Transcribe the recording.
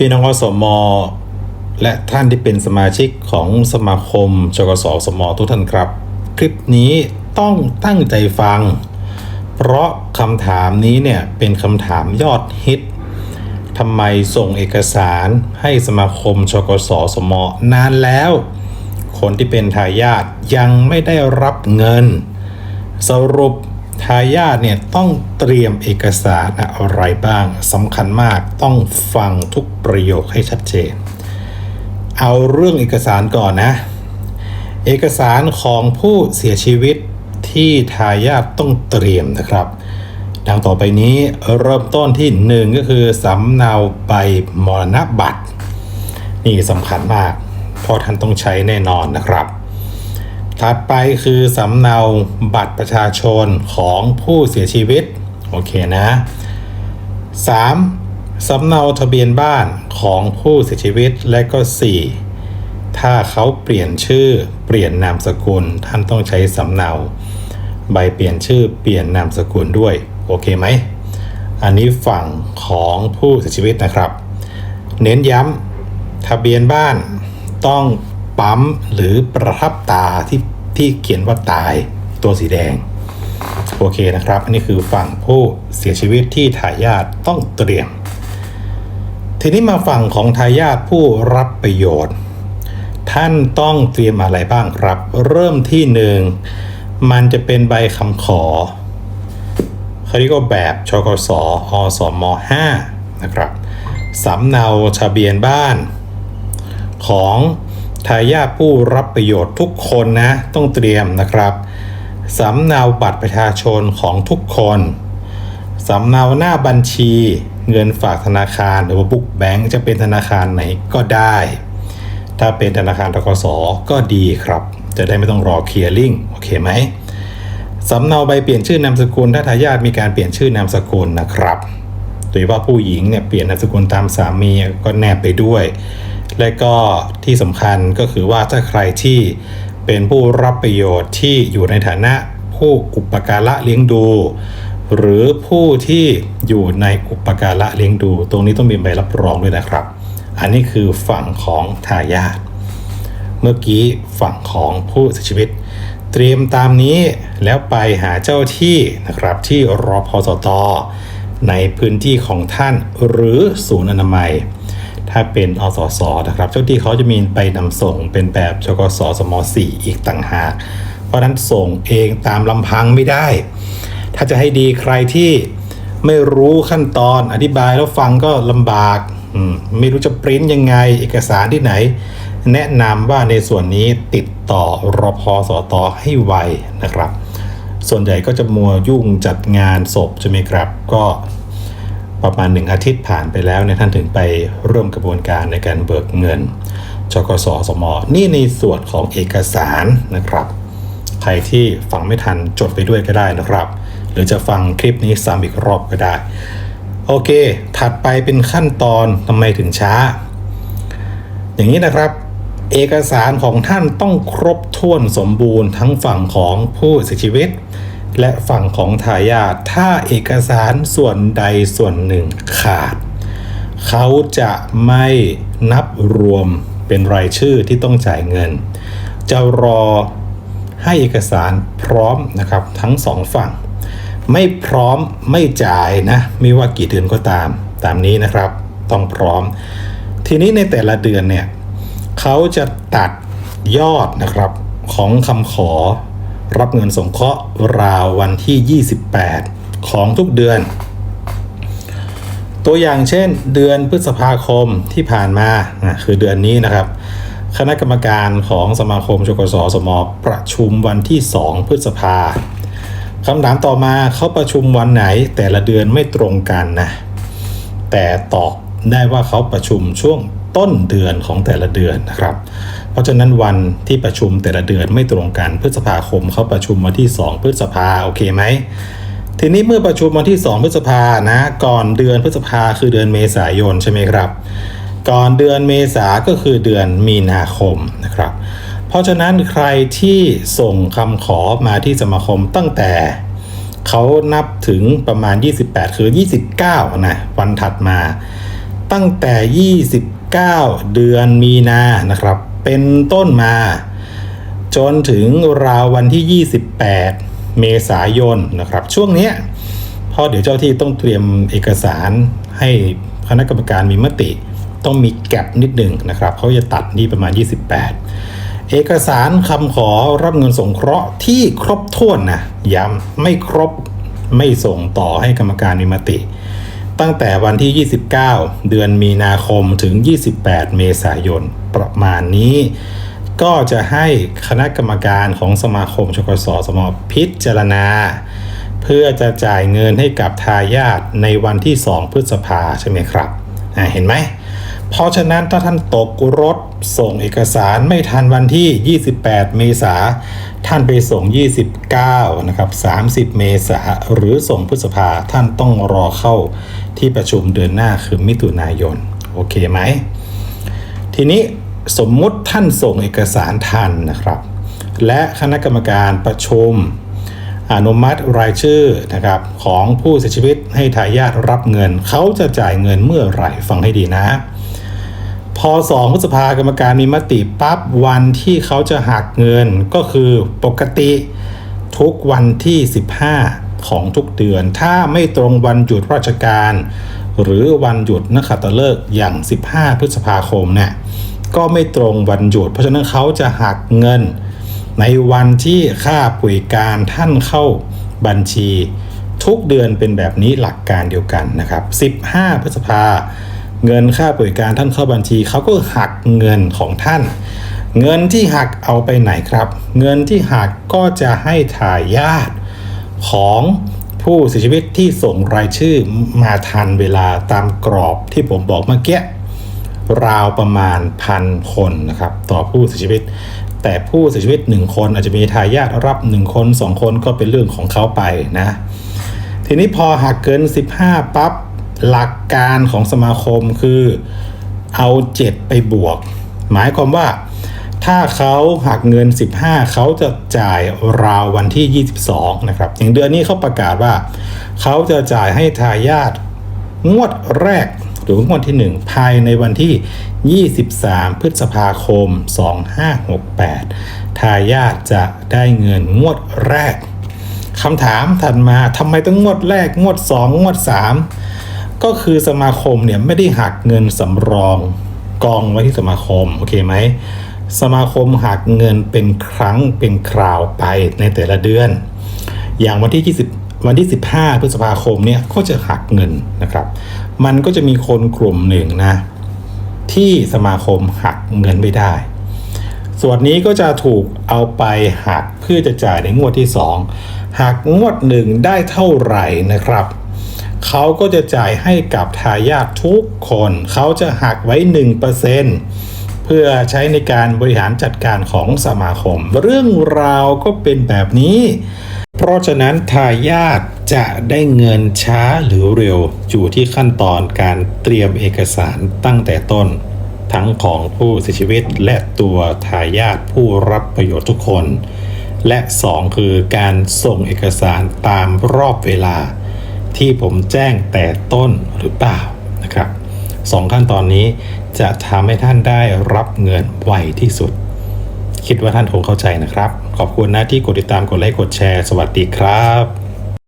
พี่น้องอสมอและท่านที่เป็นสมาชิกของสมาคมจกสสมอทุกท่านครับ คลิปนี้ต้องตั้งใจฟัง เพราะคำถามนี้เนี่ยเป็นคำถามยอดฮิตทำไมส่งเอกสารให้สมาคมชกสสมนานแล้ว คนที่เป็นทายาทยังไม่ได้รับเงิน สรุป ทายาทเนี่ยต้องเตรียมเอกสารอะไรบ้างสำคัญมากต้องฟังทุกประโยคให้ชัดเจน เอาเรื่องเอกสารก่อนนะ เอกสารของผู้เสียชีวิตที่ทายาทต้องเตรียมนะครับดังต่อไปนี้เริ่มต้นที่หนึ่งก็คือสำเนาใบมรณบัตร นี่สำคัญมากเพราะท่านต้องใช้แน่นอนนะครับ ถัดไปคือสำเนาบัตรประชาชนของผู้เสียชีวิต โอเคนะ 3. สำเนาทะเบียนบ้านของผู้เสียชีวิตและก็ 4. ถ้าเขาเปลี่ยนชื่อเปลี่ยนนามสกุล ท่านต้องใช้สำเนา ใบเปลี่ยนชื่อเปลี่ยนนามสกุลด้วย โอเคไหม อันนี้ฝั่งของผู้เสียชีวิตนะครับ เน้นย้ำทะเบียนบ้านต้องปั๊มหรือประทับตาที่ ที่เขียนว่าตายตัวสีแดง โอเคนะครับ อันนี้คือฝั่งผู้เสียชีวิตที่ทายาทต้องเตรียม ทีนี้มาฝั่งของทายาทผู้รับประโยชน์ ท่านต้องเตรียมอะไรบ้างครับ เริ่มที่หนึ่งมันจะเป็นใบคำขอเขาเรียกว่าแบบชกสอสม5นะครับสำเนาทะเบียนบ้านของ ทายาทผู้รับประโยชน์ทุกคนนะต้องเตรียมนะครับสำเนาบัตรประชาชนของทุกคนสำเนาหน้าบัญชี เงินฝากธนาคารหรือว่าบุ๊กแบงก์จะเป็นธนาคารไหนก็ได้ ถ้าเป็นธนาคารทกสก็ดีครับ จะได้ไม่ต้องรอเคลียร์ลิงโอเคไหมสำเนาใบเปลี่ยนชื่อนามสกุลถ้าทายาทมีการเปลี่ยนชื่อนามสกุลนะครับโดยเฉพาผู้หญิงเนี่ยเปลี่ยนนามสกุลตามสามีก็แนบไปด้วย และก็ที่สำคัญก็คือว่าถ้าใครที่เป็นผู้รับประโยชน์ที่อยู่ในฐานะผู้อุปการะเลี้ยงดู หรือผู้ที่อยู่ในอุปการะเลี้ยงดู ตรงนี้ต้องมีใบรับรองด้วยนะครับ อันนี้คือฝั่งของทายาทเมื่อกี้ฝั่งของผู้เสียชีวิต เตรียมตามนี้แล้วไปหาเจ้าที่นะครับที่รอพสตในพื้นที่ของท่านหรือศูนย์อนามัย ถ้าเป็นอสสนะครับเจ้าที่เขาจะมีไปนำส่งเป็นแบบชกสสม4อีกต่างหาก เพราะนั้นส่งเองตามลำพังไม่ได้ ถ้าจะให้ดีใครที่ไม่รู้ขั้นตอนอธิบายแล้วฟังก็ลำบากมไม่รู้จะปริ้นยังไงเอกสารที่ไหน แนะนำว่าในส่วนนี้ติดต่อรอพสตให้ไวนะครับ ส่วนใหญ่ก็จะมัวยุ่งจัดงานศพใช่ไหมครับ ก็ ประมาณหนึ่งอาทิตย์ผ่านไปแล้วเนี่ยท่านถึงไปริ่มกระบวนการในการเบิกเงินจกสสมนี่ในส่วนของเอกสารนะครับ ใครที่ฟังไม่ทันจดไปด้วยก็ได้นะครับ หรือจะฟังคลิปนี้ซ้ำอีกรอบก็ได้ โอเค ถัดไปเป็นขั้นตอนทำไมถึงช้า อย่างนี้นะครับ เอกสารของท่านต้องครบถ้วนสมบูรณ์ทั้งฝั่งของผู้เสียชีวิต และฝั่งของทายาทถ้าเอกสารส่วนใดส่วนหนึ่งขาด เขาจะไม่นับรวมเป็นรายชื่อที่ต้องจ่ายเงิน จะรอให้เอกสารพร้อมนะครับทั้งสองฝั่ง ไม่พร้อมไม่จ่ายนะ ไม่ว่ากี่เดือนก็ตามตามนี้นะครับ ต้องพร้อม ทีนี้ในแต่ละเดือนเนี่ยเขาจะตัดยอดนะครับของคำขอ รับเงินสงเคราะห์ราววันที่ 28 ของทุกเดือน ตัวอย่างเช่น เดือนพฤษภาคมที่ผ่านมาคือเดือนนี้นะครับ คณะกรรมการของสมาคมชกสสมประชุมวันที่ 2 พฤษภาคำถามต่อมาเขาประชุมวันไหนแต่ละเดือนไม่ตรงกันนะแต่ตอบได้ว่าเขาประชุมช่วง ต้นเดือนของแต่ละเดือนนะครับ เพราะฉะนั้นวันที่ประชุมแต่ละเดือนไม่ตรงกันพฤษภาคมเขาประชุมวันที่ 2 พฤษภาโอเคไหมทีนี้เมื่อประชุมวันที่ 2 พฤษภานะก่อนเดือนพฤษภาคือเดือนเมษายนใช่ไหมครับ ก่อนเดือนเมษาก็คือเดือนมีนาคมนะครับ เพราะฉะนั้นใครที่ส่งคำขอมาที่สมาคมตั้งแต่เขานับถึงประมาณ 28 คือ 29 นะ วันถัดมา ตั้งแต่ 9 เดือนมีนานะครับ เป็นต้นมา จนถึงราววันที่ 28 เมษายนนะครับ ช่วงนี้เพราะเดี๋ยวเจ้าที่ต้องเตรียมเอกสารให้คณะกรรมการมีมติ ต้องมีแก็บนิดหนึ่งนะครับเขาจะตัดนี่ประมาณ 28 เอกสารคำขอรับเงินสงเคราะห์ที่ครบถ้วนนะย้ำไม่ครบไม่ส่งต่อให้กรรมการมีมติ ตั้งแต่วันที่ 29 เดือนมีนาคมถึง 28 เมษายนประมาณนี้ ก็จะให้คณะกรรมการของสมาคมชกสสมพิจารณา เพื่อจะจ่ายเงินให้กับทายาทในวันที่ 2 พฤษภาใช่ไหมครับเห็นไหม เพราะฉะนั้นถ้าท่านตกรถส่งเอกสารไม่ทันวันที่ 28 เมษา ท่านไปส่ง 29 นะครับ 30 เมษาหรือส่งพฤษภาท่านต้องรอเข้าที่ประชุมเดือนหน้าคือมิถุนายน โอเคไหม ทีนี้สมมุติท่านส่งเอกสารทันนะครับ และคณะกรรมการประชุมอนุมัติรายชื่อนะครับของผู้เสียชีวิตให้ทายาทรับเงิน เขาจะจ่ายเงินเมื่อไหร่ฟังให้ดีนะ พอสองพฤษภากรรมการมีมติปั๊บวันที่เขาจะหักเงินก็คือปกติทุกวันที่ 15 ของทุกเดือน ถ้าไม่ตรงวันหยุดราชการ หรือวันหยุดนักขัตฤกษ์อย่าง 15 พฤษภาคมเนี่ยก็ไม่ตรงวันหยุด เพราะฉะนั้นเขาจะหักเงิน ในวันที่ค่าป่วยการท่านเข้าบัญชี ทุกเดือนเป็นแบบนี้หลักการเดียวกันนะครับ 15 พฤษภา เงินค่าป่วยการท่านเข้าบัญชี เขาก็หักเงินของท่าน เงินที่หักเอาไปไหนครับ เงินที่หักก็จะให้ทายาทของผู้เสียชีวิตที่ส่งรายชื่อมาทันเวลาตามกรอบที่ผมบอกเมื่อกี้ราวประมาณพันคนนะครับต่อผู้เสียชีวิต แต่ผู้เสียชีวิต 1 คนอาจจะมีทายาทรับ 1 คน 2 คนก็เป็นเรื่องของเขาไปนะ ทีนี้พอหักเกิน 15 ปั๊บ หลักการของสมาคมคือเอา 7 ไปบวก หมายความว่าถ้าเขาหักเงิน 15 เขาจะจ่ายราววันที่ 22 นะครับ อย่างเดือนนี้เขาประกาศว่า เขาจะจ่ายให้ทายาทงวดแรกหรืองวดที่ 1 ภายในวันที่ 23 พฤษภาคม 2568 ทายาทจะได้เงินงวดแรกคำถามถัดมาทำไมต้องงวดแรกงวด 2 งวด 3 ก็คือสมาคมเนี่ยไม่ได้หักเงินสำรองกองไว้ที่สมาคมโอเคไหมสมาคมหักเงินเป็นครั้งเป็นคราวไปในแต่ละเดือน อย่างวันที่ 20 วันที่ 15 พฤษภาคมเนี่ยก็จะหักเงินนะครับ มันก็จะมีคนกลุ่มหนึ่งนะที่สมาคมหักเงินไม่ได้ ส่วนนี้ก็จะถูกเอาไปหักเพื่อจะจ่ายในงวดที่ 2 หักงวดหนึ่งได้เท่าไหร่นะครับ เขาก็จะจ่ายให้กับทายาททุกคน เขาจะหักไว้ 1%เพื่อใช้ในการบริหารจัดการของสมาคม เรื่องราวก็เป็นแบบนี้ เพราะฉะนั้นทายาทจะได้เงินช้าหรือเร็ว อยู่ที่ขั้นตอนการเตรียมเอกสารตั้งแต่ต้น ทั้งของผู้เสียชีวิตและตัวทายาทผู้รับประโยชน์ทุกคน และ 2 คือการส่งเอกสารตามรอบเวลา ที่ผมแจ้งแต่ต้นหรือเปล่านะครับสองขั้นตอนนี้จะทำให้ท่านได้รับเงินไวที่สุด คิดว่าท่านคงเข้าใจนะครับ ขอบคุณนะที่กดติดตามกดไลค์กดแชร์ สวัสดีครับ